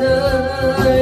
canım